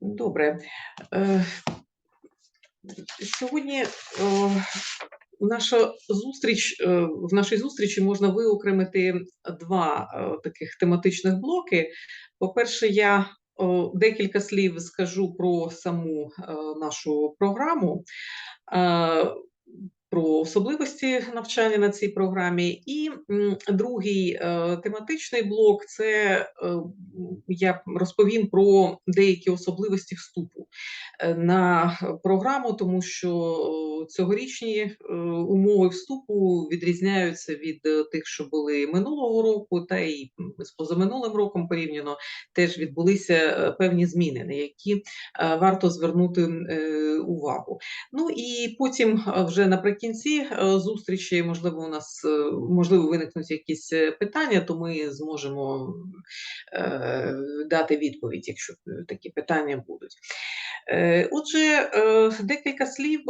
Добре. Е, Сьогодні е, наша зустріч, е, в нашій зустрічі можна виокремити два таких тематичних блоки. По-перше, я декілька слів скажу про саму нашу програму. Про особливості навчання на цій програмі, і другий е, тематичний блок це е, я розповім про деякі особливості вступу е, на програму, тому що цьогорічні умови вступу відрізняються від тих, що були минулого року, та й з позаминулим роком порівняно теж відбулися певні зміни, на які варто звернути увагу. Ну і потім вже наприкінці е, зустрічі, можливо, у нас е, можливо виникнуть якісь е, питання, то ми зможемо дати відповідь, якщо такі питання будуть. Отже, декілька слів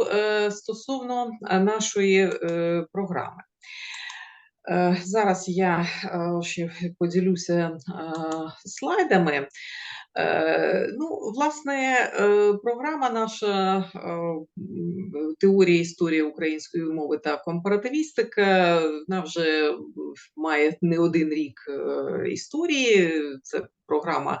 стосовно нашої програми. Зараз я ще поділюся слайдами. Е, Ну, власне, е, програма наша е, теорія історії української мови та компаративістика, вона вже має не один рік історії. Це програма,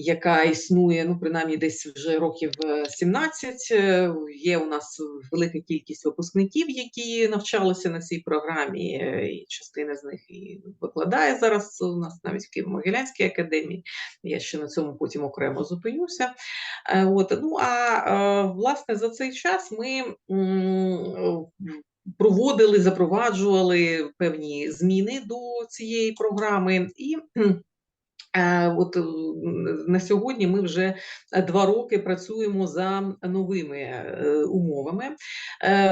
яка існує, ну, принаймні, десь вже років е, 17. Е, Є у нас велика кількість випускників, які навчалися на цій програмі, е, і частина з них і викладає зараз у нас навіть в Києво-Могилянській академії. Я ще на цьому потім окремо зупинюся. Е, От, ну а е, власне за цей час ми проводили, запроваджували певні зміни до цієї програми і. От е, на сьогодні ми вже е, два роки працюємо за новими е, умовами,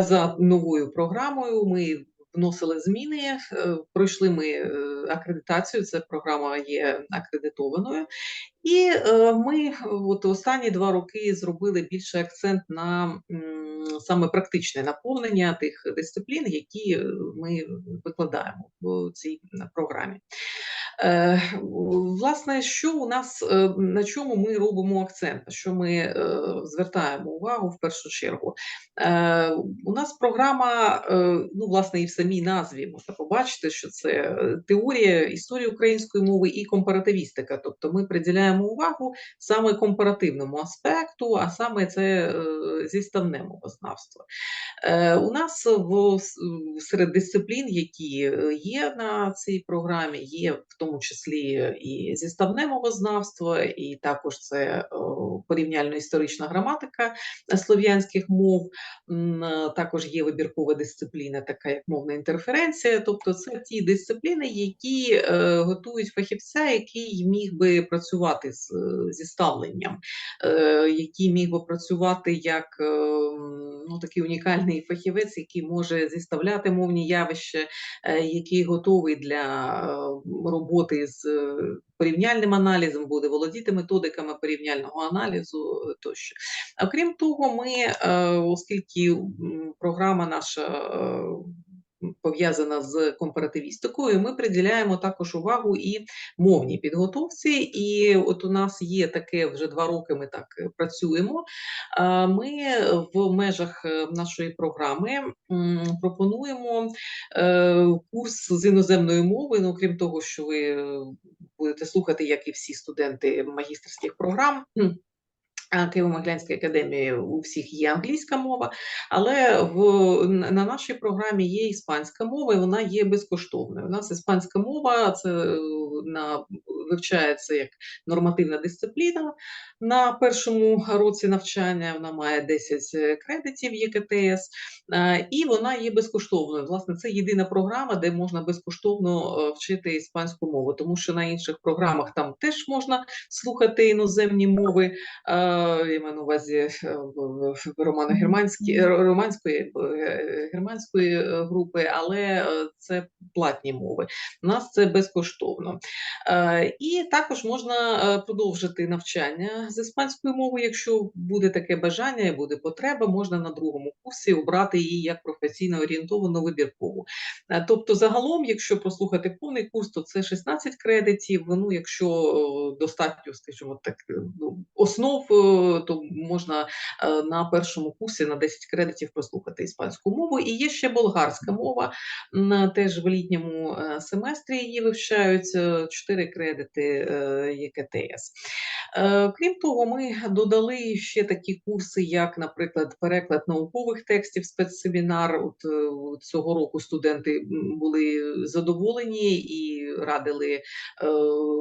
за новою програмою. Ми вносили зміни, пройшли ми акредитацію. Ця програма є акредитованою, і ми от останні два роки зробили більше акцент на саме практичне наповнення тих дисциплін, які ми викладаємо в цій програмі. Е, Власне, що у нас е, на чому ми робимо акцент, що ми е, звертаємо увагу в першу чергу? У нас програма, ну, власне, і в самій назві можна побачити, що це теорія історії української мови і компаративістика. Тобто ми приділяємо увагу саме компаративному аспекту, а саме це е, зіставне мовознавство. Е, У нас в серед дисциплін, які е, є на цій програмі, є в тому числі і зіставне мовознавство, і також це порівняльно-історична граматика слов'янських мов. Також є вибіркова дисципліна, така як мовна інтерференція. Тобто, це ті дисципліни, які е, готують фахівця, який міг би працювати з зіставленням, е, який міг би працювати як е, ну, такий унікальний фахівець, який може зіставляти мовні явища, який готовий для е, роботи з е, порівняльним аналізом, буде володіти методиками порівняльного аналізу е, тощо. Окрім того, ми, е, оскільки програма наша. Пов'язана з компаративістикою, ми приділяємо також увагу і мовній підготовці. І от у нас є таке вже два роки. Ми так е, працюємо. Ми в межах е, нашої програми пропонуємо е, курс з іноземної мови. Ну, крім того, що ви будете слухати, як і всі студенти магістерських програм. Києво-Могилянській академії у всіх є англійська мова, але в, на нашій програмі є іспанська мова, і вона є безкоштовною. У нас іспанська мова це е, на, вивчається як нормативна дисципліна на першому році навчання. Вона має 10 кредитів ЄКТС, е, і вона є безкоштовною. Власне, це єдина програма, де можна безкоштовно е, вчити іспанську мову, тому що на інших програмах там теж можна слухати іноземні мови. Е, Я маю на увазі е, в романо-германські романської е, германської е, групи, але е, це платні мови. У нас це безкоштовно. І також можна е, продовжити навчання з іспанської мови, якщо буде таке бажання і буде потреба, можна на другому курсі обрати її як професійно орієнтовану вибіркову. Е, тобто, загалом, якщо прослухати повний курс, то це 16 кредитів. Ну, якщо е, достатньо, скажімо так, ну, основ, то можна на першому курсі на 10 кредитів прослухати іспанську мову. І є ще болгарська мова, теж в літньому семестрі її вивчають 4 кредити ЄКТС. Е, крім того, ми додали ще такі курси, як, наприклад, переклад наукових текстів, спецсемінар. От е, цього року студенти були задоволені і радили е,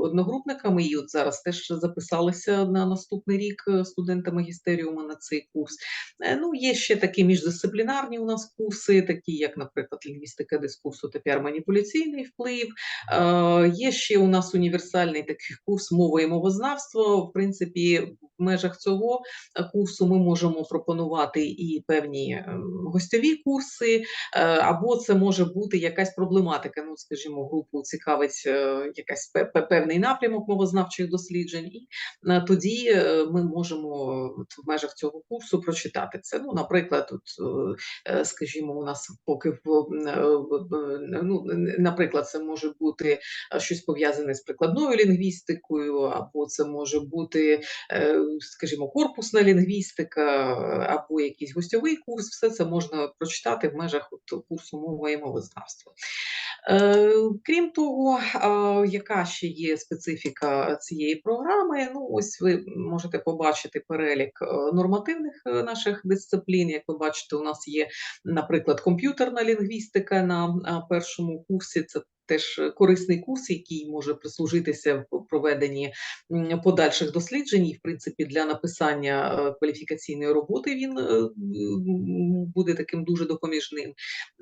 одногрупниками. І от зараз теж записалися на наступний рік студенти магістеріуму на цей курс. Ну, є ще такі міждисциплінарні у нас курси, такі як, наприклад, лінгвістика дискурсу та піар-маніпуляційний вплив. Є ще у нас універсальний такий курс мови і мовознавство в принципі, в межах цього е, курсу ми можемо пропонувати і певні ем, гостьові курси, е, або це може бути якась проблематика. Ну, скажімо, групу цікавить е, якась певний напрямок мовознавчих досліджень, і тоді ми можемо в межах цього курсу прочитати це. Ну, наприклад, тут, скажімо, у нас поки ну, наприклад, це може бути щось пов'язане з прикладною лінгвістикою, або це може бути, е, скажімо, корпусна лінгвістика або якийсь гостьовий курс, все це можна прочитати в межах от курсу мови і мовознавства. Е, крім того, яка ще є специфіка цієї програми? Ну, ось ви можете побачити перелік е, нормативних наших дисциплін. Як ви бачите, у нас є, наприклад, комп'ютерна лінгвістика на першому курсі. Це теж корисний курс, який може прислужитися в проведенні подальших досліджень. І, в принципі, для написання е, кваліфікаційної роботи він е, буде таким дуже допоміжним.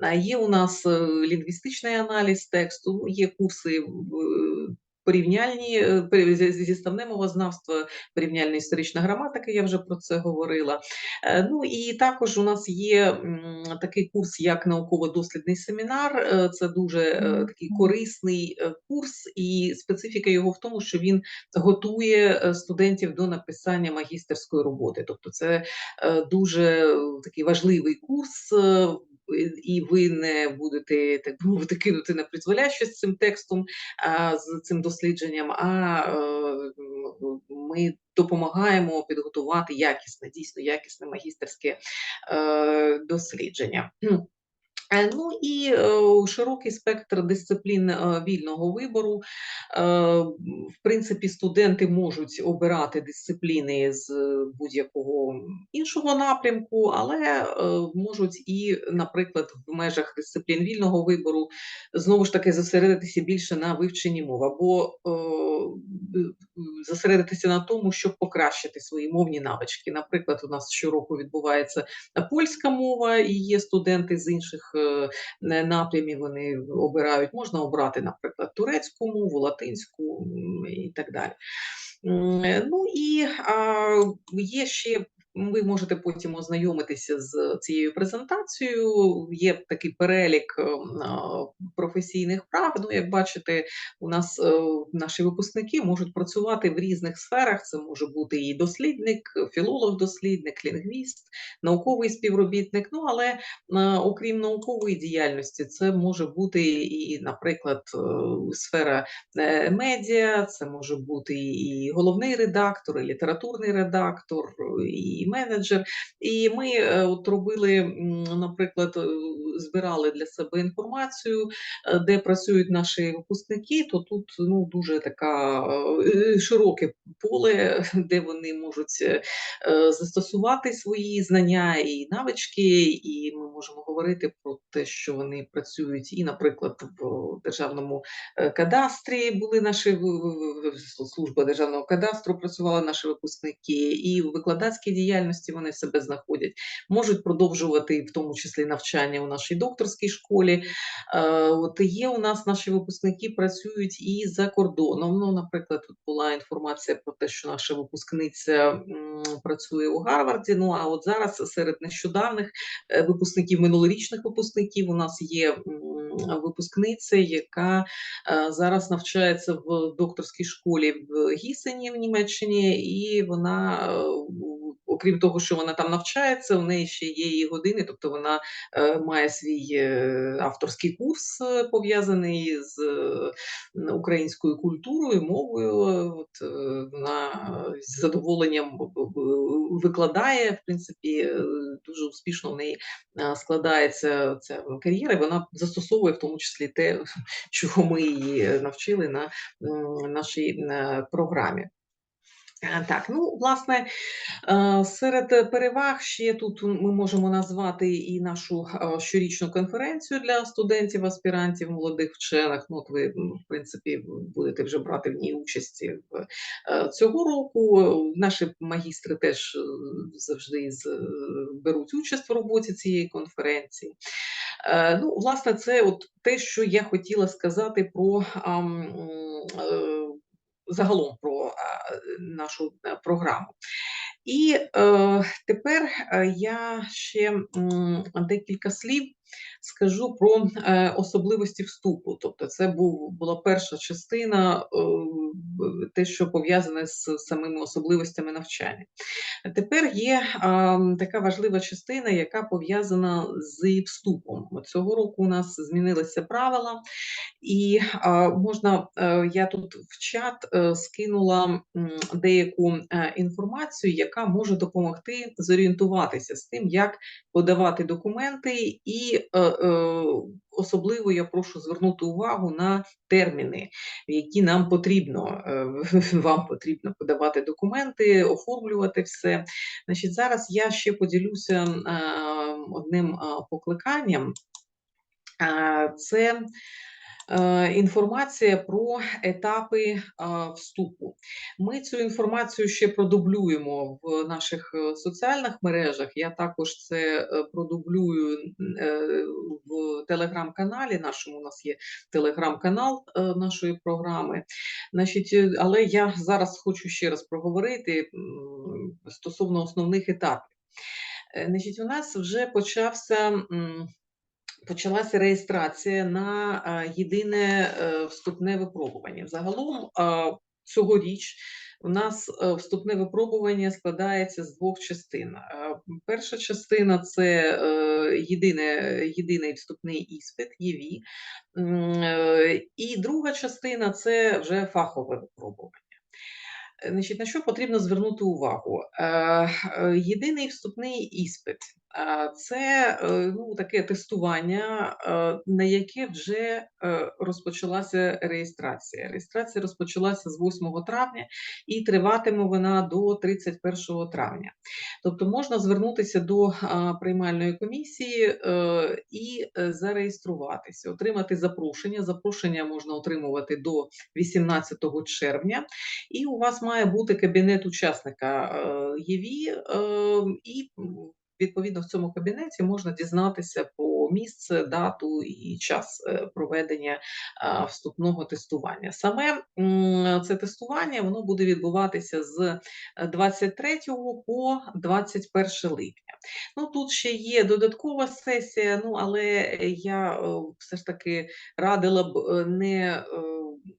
А є у нас е, лінгвістичний аналіз тексту, є курси порівняльні е, зіставне мовознавство, порівняльна історична граматика, я вже про це говорила. Е, ну і також у нас є такий курс, як науково-дослідний семінар. Е, це дуже такий корисний курс, і специфіка його в тому, що він готує студентів до написання магістерської роботи. Тобто, це дуже такий важливий курс і ви не будете так би мовити кинути на призволяще з цим текстом, з цим дослідженням. А е, ми допомагаємо підготувати якісне, дійсно якісне магістерське е, дослідження. Е, ну і е, широкий спектр дисциплін е, вільного вибору. В принципі, студенти можуть обирати дисципліни з будь-якого іншого напрямку, але можуть і, наприклад, в межах дисциплін вільного вибору знову ж таки зосередитися більше на вивченні мов, або зосередитися на тому, щоб покращити свої мовні навички. Наприклад, у нас щороку відбувається польська мова, і є студенти з інших. Е, напрямі вони обирають. Можна обрати, наприклад, турецьку мову, латинську і так далі. Е, ну і а, є ще ви можете потім ознайомитися з цією презентацією. Є такий перелік ем, професійних прав. Ну, як бачите, у нас е, наші випускники можуть працювати в різних сферах. Це може бути і дослідник, філолог-дослідник, лінгвіст, науковий співробітник. Ну але е, окрім наукової діяльності, це може бути і, наприклад, е, сфера медіа, це може бути і головний редактор, і літературний редактор. і менеджер. І ми е, от робили, наприклад, е, збирали для себе інформацію, е, де працюють наші випускники, то тут ну, дуже така широке поле, де вони можуть застосувати свої знання і навички, і ми можемо говорити про те, що вони працюють, і, наприклад, в державному кадастрі були наші служба державного кадастру, працювали наші випускники, і в викладацькій діяльності діяльності вони себе знаходять, можуть продовжувати в тому числі навчання у нашій докторській школі. Е, От є у нас наші випускники працюють і за кордоном. Ну, наприклад, тут була інформація про те, що наша випускниця працює у Гарварді. Ну а от зараз серед нещодавних е, випускників минулорічних випускників у нас є випускниця, яка е, зараз навчається в докторській школі в Гісені в Німеччині, і вона, окрім того, що вона там навчається, у неї ще є її години, тобто вона е, має свій е, авторський курс е, пов'язаний з українською культурою, мовою. От вона з задоволенням викладає, в принципі, дуже успішно в неї складається ця кар'єра. Вона застосовує в тому числі те, чого ми її навчили на нашій програмі. Е, Так, ну, власне, е, серед переваг ще тут ми можемо назвати і нашу е, щорічну конференцію для студентів, аспірантів, молодих вчених. Ну, от ви, в принципі, будете вже брати в ній е, цього року. Наші магістри теж завжди беруть участь в роботі цієї конференції. Ну, власне, це от те, що я хотіла сказати про загалом про нашу е, програму. І е, тепер е, я ще декілька слів скажу про е, особливості вступу. Тобто, це був була перша частина, е, те, що пов'язане з самими особливостями навчання. Тепер є а, така важлива частина, яка пов'язана з вступом. Цього року у нас змінилися правила, і можна, е, я тут в чат е, скинула деяку е, інформацію, яка може допомогти зорієнтуватися з тим, як подавати документи, і е, е, особливо я прошу звернути увагу на терміни, які нам потрібно, е, вам потрібно подавати документи, оформлювати все. Значить, зараз я ще поділюся одним покликанням. Це інформація про етапи вступу. Ми цю інформацію ще продублюємо в наших е, соціальних мережах. Я також це е, продублюю в телеграм-каналі. Нашому у нас є телеграм-канал нашої програми. Значить, е, але я зараз хочу ще раз проговорити стосовно основних етапів. Е, Значить, у нас вже почався. Почалася реєстрація на єдине е, вступне випробування. Загалом цьогоріч у нас е, вступне випробування складається з двох частин. Перша частина це е, єдине, єдиний вступний іспит ЄВІ, і друга частина це вже фахове випробування. Значить, на що потрібно звернути увагу? Е, е, Єдиний вступний іспит е, це ну, таке тестування, на яке вже розпочалася реєстрація. Реєстрація розпочалася з 8 травня і триватиме вона до 31 травня. Тобто можна звернутися до приймальної комісії і зареєструватися, отримати запрошення. Запрошення можна отримувати до 18 червня, і у вас має бути кабінет учасника е, ЄВІ, е, і відповідно в цьому кабінеті можна дізнатися про місце, дату і час е, проведення вступного тестування. Саме це тестування воно буде відбуватися з 23 по 21 липня. Ну тут ще є додаткова сесія, ну але я все ж таки радила б не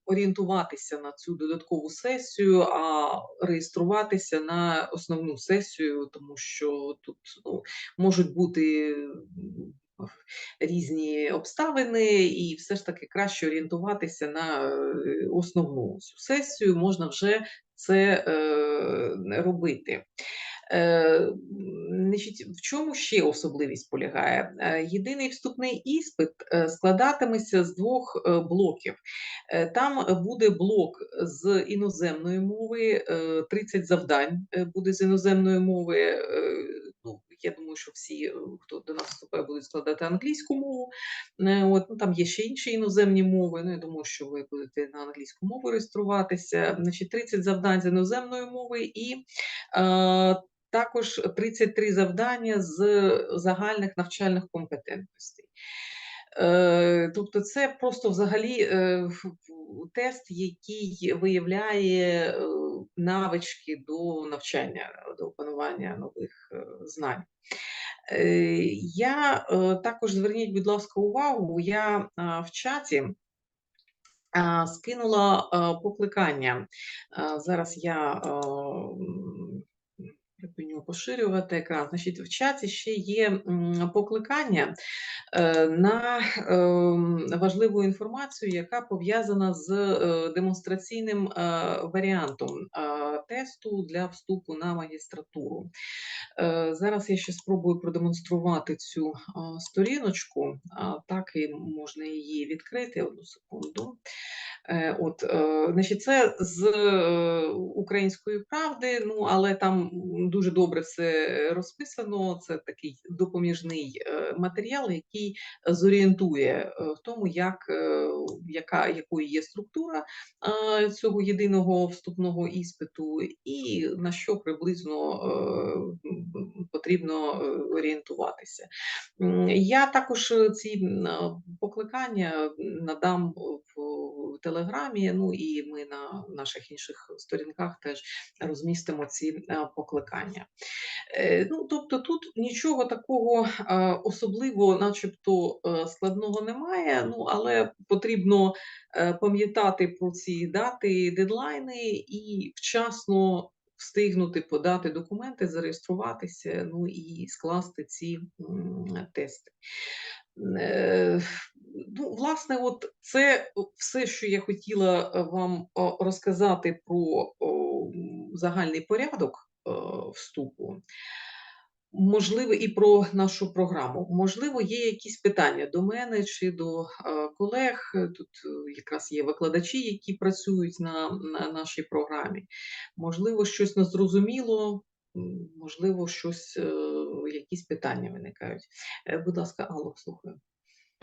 орієнтуватися на цю додаткову сесію, а реєструватися на основну сесію, тому що тут ну, можуть бути різні обставини, і все ж таки краще орієнтуватися на е, основну цю сесію. Можна вже це е, робити. Е, Значить, в чому ще особливість полягає? Е, Єдиний вступний іспит е, складатиметься з двох блоків. Там буде блок з іноземної мови, е, 30 завдань буде з іноземної мови. Ну, я думаю, що всі, хто до нас вступає, будуть складати англійську мову. От, ну, там є ще інші іноземні мови. Ну, я думаю, що ви будете на англійську мову реєструватися. Значить, 30 завдань з іноземної мови і е, також 33 завдання з загальних навчальних компетентностей. Е, Тобто, це просто взагалі е, тест, який виявляє е, навички до навчання, до опанування нових знань. Я також зверніть, будь ласка, увагу, я в чаті скинула покликання. Зараз я припиню поширювати екран. Значить, в чаті ще є покликання е, на ем, важливу інформацію, яка пов'язана з е, демонстраційним е, варіантом тесту для вступу на магістратуру. Зараз я ще спробую продемонструвати цю сторіночку, так і можна її відкрити одну секунду. Е, От, е, значить, це з е, української правди, ну але там дуже добре все розписано. Це такий допоміжний матеріал, який зорієнтує в тому, як яка якою є структура цього єдиного вступного іспиту, і на що приблизно потрібно орієнтуватися. Я також ці покликання надам в телеграмі. Ну і ми на наших інших сторінках теж розмістимо ці е, покликання. Е, Ну, тобто тут нічого такого е, особливо, начебто, складного немає. Ну, але потрібно пам'ятати про ці дати, дедлайни і вчасно встигнути подати документи, зареєструватися, ну і скласти ці тести. Е, Ну, власне, от це все, що я хотіла е, вам розказати про загальний порядок е, вступу. Можливо, і про нашу програму. Можливо, є якісь питання до мене чи до е, колег. Тут е, якраз є викладачі, які працюють на, на нашій програмі. Можливо, щось незрозуміло, можливо, щось, е, якісь питання виникають. Е, Будь ласка, Алло, слухаю.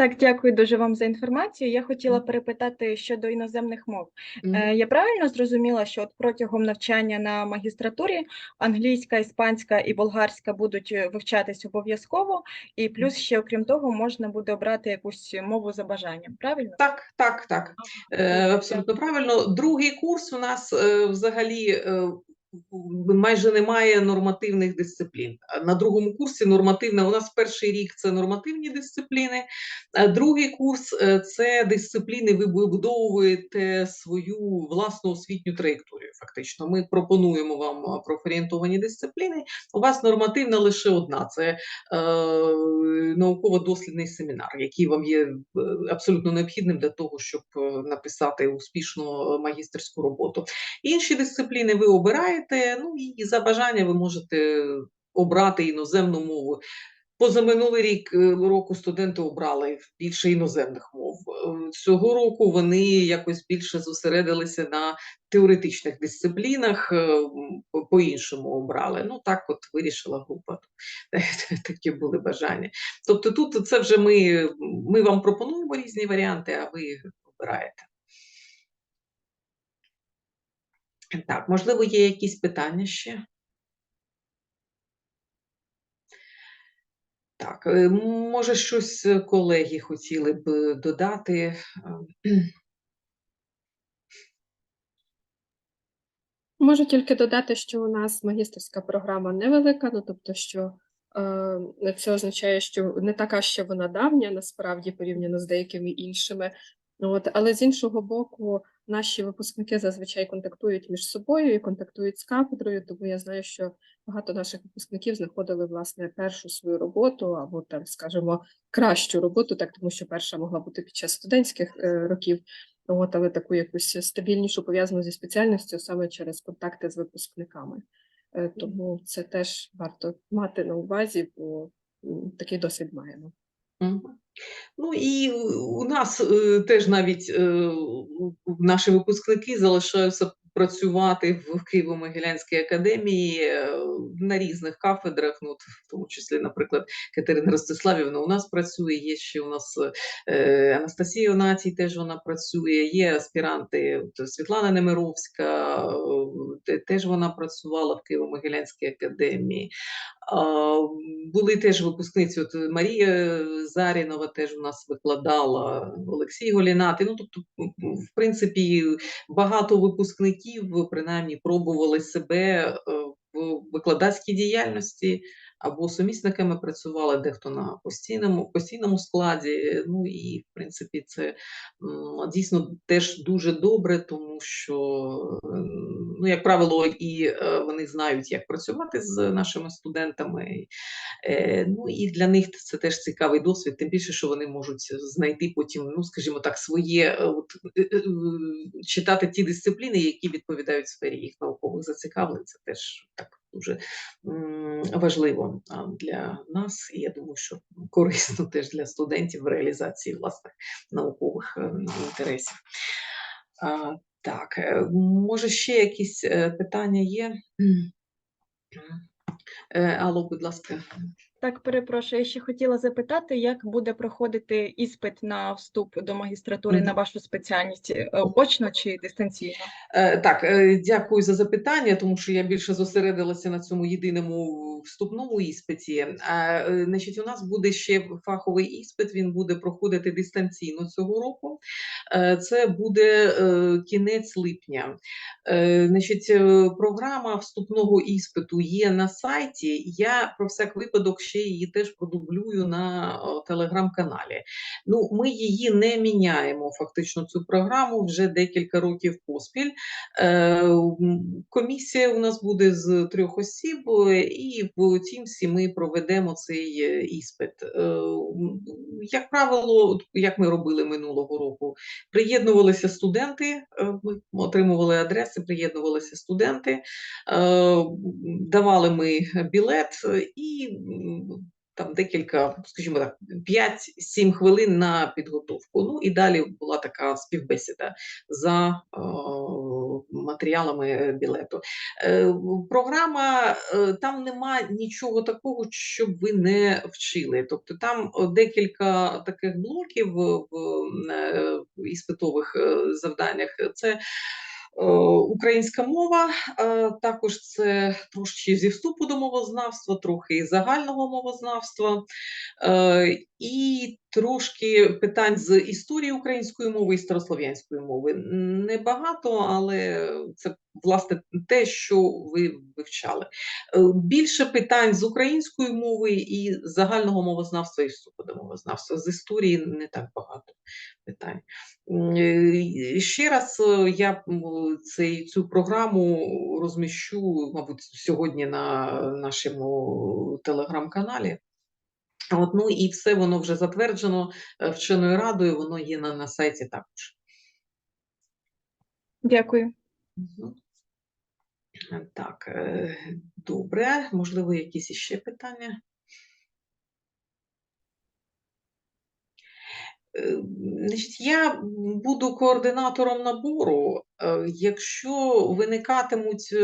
Так, дякую дуже вам за інформацію. Я хотіла перепитати щодо іноземних мов. Мгм. Е, Я правильно зрозуміла, що от протягом навчання на магістратурі англійська, іспанська і болгарська будуть е, вивчатись обов'язково, і плюс ще, окрім того, можна буде обрати якусь мову за бажанням. Правильно? Так, так, так. Е, Абсолютно правильно. Другий курс у нас взагалі майже немає нормативних дисциплін. На другому курсі нормативна. У нас перший рік це нормативні дисципліни, а другий курс е, це дисципліни. Ви вибудовуєте свою власну освітню траєкторію. Фактично, ми пропонуємо вам е, профорієнтовані дисципліни. У вас нормативна лише одна: це е, науково-дослідний семінар, який вам є е, абсолютно необхідним для того, щоб написати успішну магістерську роботу. Інші дисципліни ви обираєте, ну і за бажання ви можете обрати іноземну мову. Позаминулий рік е, року студенти обрали більше іноземних мов. Е, Цього року вони якось більше зосередилися на теоретичних дисциплінах, е, по-іншому обрали. Ну так от вирішила група. Такі були бажання. Тобто тут це вже ми, ми вам пропонуємо різні варіанти, а ви обираєте. Так, можливо, є якісь питання ще? Так, е, може, щось е, колеги хотіли б е, додати. Е, Можу тільки додати, що у нас магістерська програма невелика, ну тобто, що е, це означає, що не така ще вона давня, насправді порівняно з деякими іншими. От, але з іншого боку, наші випускники зазвичай контактують між собою і контактують з кафедрою, тому я знаю, що багато наших випускників знаходили власне першу свою роботу або там, скажімо, кращу роботу, так тому що перша могла бути під час студентських е, років. От, але таку якусь стабільнішу пов'язану зі спеціальністю саме через контакти з випускниками. Е, Тому це теж варто мати на увазі, бо такий досвід маємо. Ну і у нас е, теж навіть е, наші випускники залишаються працювати в Києво-Могилянській академії е, на різних кафедрах, ну, в тому числі, наприклад, Катерина Ростиславівна у нас працює, є ще у нас е, Анастасія Онатій, теж вона працює, є аспіранти Світлана Немировська, е, теж вона працювала в Києво-Могилянській академії. Були теж випускниці, от Марія Зарінова теж у нас викладала, Олексій Голінати. Ну, тобто, в принципі, багато випускників принаймні пробували себе е, в викладацькій діяльності або сумісниками працювали, дехто на постійному, постійному складі. Ну і в принципі, це дійсно теж дуже добре, тому що, ну, як правило, і е, вони знають, як працювати з нашими студентами. Е, Ну і для них це теж цікавий досвід, тим більше, що вони можуть знайти потім, ну скажімо так, своє е, от, читати ті дисципліни, які відповідають сфері їх наукових зацікавлень. Це теж так дуже важливо для нас, і я думаю, що корисно теж для студентів в реалізації власних наукових е, інтересів. Так, е, може ще якісь е, питання є? Алло, будь ласка. Так, перепрошую, я ще хотіла запитати, як буде проходити іспит на вступ до магістратури Мгм. на вашу спеціальність е, очно чи дистанційно? Е, Так, е, дякую за запитання, тому що я більше зосередилася на цьому єдиному вступному іспиті. А, Значить, у нас буде ще фаховий іспит. Він буде проходити дистанційно цього року. Це буде кінець липня. Значить, програма вступного іспиту є на сайті. Я про всяк випадок ще її теж продублюю на телеграм-каналі. Ну, ми її не міняємо фактично цю програму вже декілька років поспіль. Е, Комісія у нас буде з трьох осіб, е, і в Тімсі ми проведемо цей е, іспит. Е, Як правило, як ми робили минулого року, приєднувалися студенти, е, ми отримували адреси, приєднувалися студенти, е, давали ми білет е, і там декілька, скажімо так, 5-7 хвилин на підготовку. Ну і далі була така співбесіда за е, матеріалами білету. Е, Програма е, там нема нічого такого, щоб ви не вчили. Тобто там декілька таких блоків в іспитових завданнях. Це Українська мова, е, також це трошки зі вступу до мовознавства, трохи загального мовознавства, е, і трошки питань з історії української мови і старослов'янської мови. Небагато, але це власне те, що ви вивчали. Е, Більше питань з української мови і загального мовознавства і вступу мовознавства. З історії не так багато питань. Е, Ще раз е, я цей, цю програму розміщу, мабуть, сьогодні на нашому телеграм-каналі. От, ну і все воно вже затверджено е, вченою радою, воно є на, на сайті також. Дякую. Е, Так, е, добре. Можливо, якісь іще питання? Значить, я буду координатором набору. Якщо виникатимуть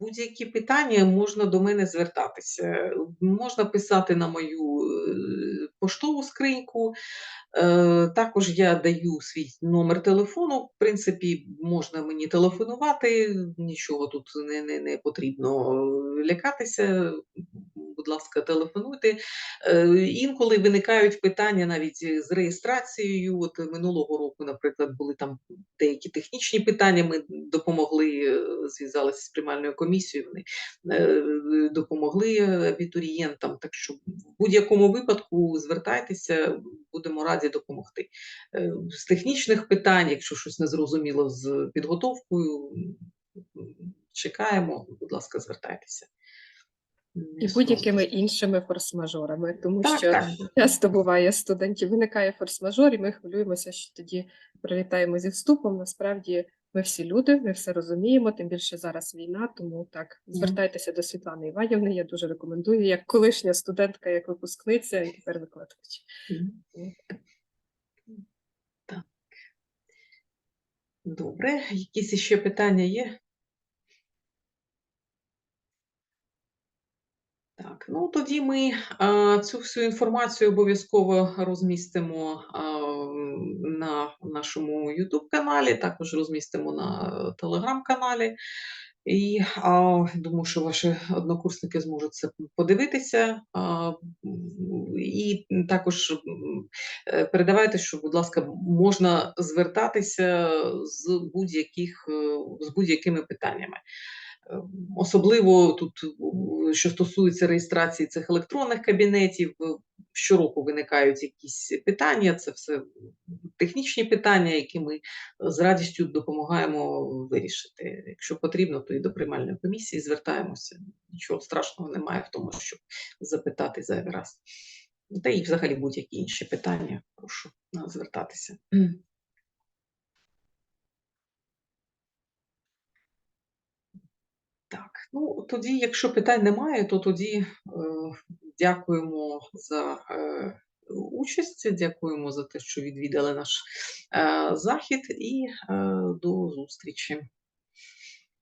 будь-які питання, можна до мене звертатися. Можна писати на мою е, поштову скриньку. Е, Також я даю свій номер телефону. В принципі, можна мені телефонувати, нічого тут не, не, не потрібно лякатися. Будь ласка, телефонуйте. Е, Інколи виникають питання навіть з реєстрацією. От минулого року, наприклад, були там деякі технічні питання. Ми допомогли, е, зв'язалися з приймальною комісією. Вони е, допомогли абітурієнтам. Так що в будь-якому випадку звертайтеся, будемо раді допомогти. Е, З технічних питань, якщо щось незрозуміло з підготовкою, чекаємо. Будь ласка, звертайтеся. І будь-якими іншими форс-мажорами, тому Так, що так. часто буває студентів, виникає форс-мажор, і ми хвилюємося, що тоді прилітаємо зі вступом. Насправді ми всі люди, ми все розуміємо, тим більше зараз війна, тому так, звертайтеся до Світлани Іванівни, я дуже рекомендую, як колишня студентка, як випускниця і тепер викладач. Так. Добре, якісь іще питання є? Так, ну тоді ми а, цю всю інформацію обов'язково розмістимо а, на нашому YouTube каналі, також розмістимо на телеграм-каналі. І а, думаю, що ваші однокурсники зможуть це подивитися. А, і також е, передавайте, що, будь ласка, можна звертатися з будь-яких з будь-якими питаннями. Е, Особливо тут, що стосується реєстрації цих електронних кабінетів, е, щороку виникають якісь питання, це все технічні питання, які ми з радістю допомагаємо вирішити. Якщо потрібно, то і до приймальної комісії звертаємося. Нічого страшного немає в тому, щоб запитати зайвий раз. Та і взагалі будь-які інші питання, прошу е, звертатися. Так, ну тоді, якщо питань немає, то тоді е, дякуємо за е, участь, дякуємо за те, що відвідали наш е, захід, і е, до зустрічі.